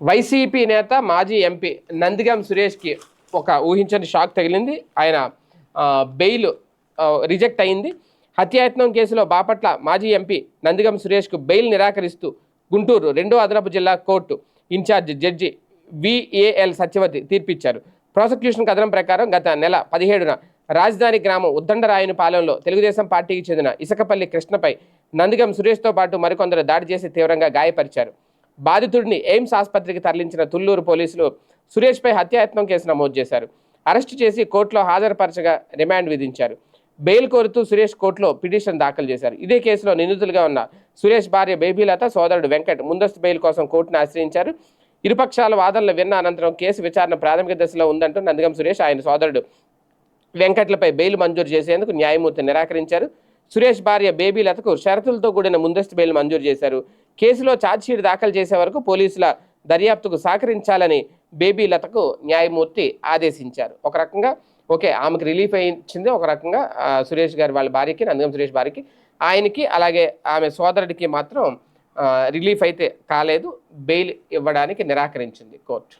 YCP నేత మాజీ MP Nandigam సురేష్కి ఒక ఊహించని షాక్ తగిలింది. ఆయన బెయిల్ రిజెక్ట్ అయింది. హత్యాయత్నం కేసులో బాపట్ల మాజీ ఎంపీ నందిగం సురేష్కు బెయిల్ నిరాకరిస్తూ గుంటూరు రెండో అదనపు జిల్లా court incharge judge V A L Satyavathi తీర్పిచ్చారు. Prosecution కథనం ప్రకారం గత నెల పదిహేడున రాజధాని గ్రామం ఉద్దండరాయుని పాలెంలో తెలుగుదేశం పార్టీకి చెందిన ఇసకపల్లి కృష్ణపై నందిగం సురేష్తో పాటు మరికొందరు దాడి చేసి తీవ్రంగా గాయపరిచారు. బాధితుడిని ఎయిమ్స్ ఆసుపత్రికి తరలించిన తుళ్ళూరు పోలీసులు సురేష్పై హత్యాయత్నం కేసు నమోదు చేశారు. అరెస్టు చేసి కోర్టులో హాజరుపరచగా రిమాండ్ విధించారు. బెయిల్ కోరుతూ సురేష్ కోర్టులో పిటిషన్ దాఖలు చేశారు. ఇదే కేసులో నిందితులుగా ఉన్న సురేష్ భార్య బేబీలత సోదరుడు వెంకట్ ముందస్తు బెయిల్ కోసం కోర్టును ఆశ్రయించారు. ఇరుపక్షాల వాదనలు విన్న అనంతరం కేసు విచారణ ప్రాథమిక దశలో ఉందంటూ నందిగం సురేష్ ఆయన సోదరుడు వెంకట్లపై బెయిల్ మంజూరు చేసేందుకు న్యాయమూర్తి నిరాకరించారు. సురేష్ భార్య బేబీ లతకు షరతులతో కూడిన ముందస్తు బెయిల్ మంజూరు చేశారు. కేసులో ఛార్జ్షీట్ దాఖలు చేసే వరకు పోలీసుల దర్యాప్తుకు సహకరించాలని బేబీ లతకు న్యాయమూర్తి ఆదేశించారు. ఒక రకంగా ఓకే ఆమెకు రిలీఫ్ అయించింది ఒక రకంగా సురేష్ గారి వాళ్ళ భార్యకి నందగం సురేష్ భార్యకి ఆయనకి అలాగే ఆమె సోదరుడికి మాత్రం రిలీఫ్ అయితే కాలేదు. బెయిల్ ఇవ్వడానికి నిరాకరించింది కోర్టు.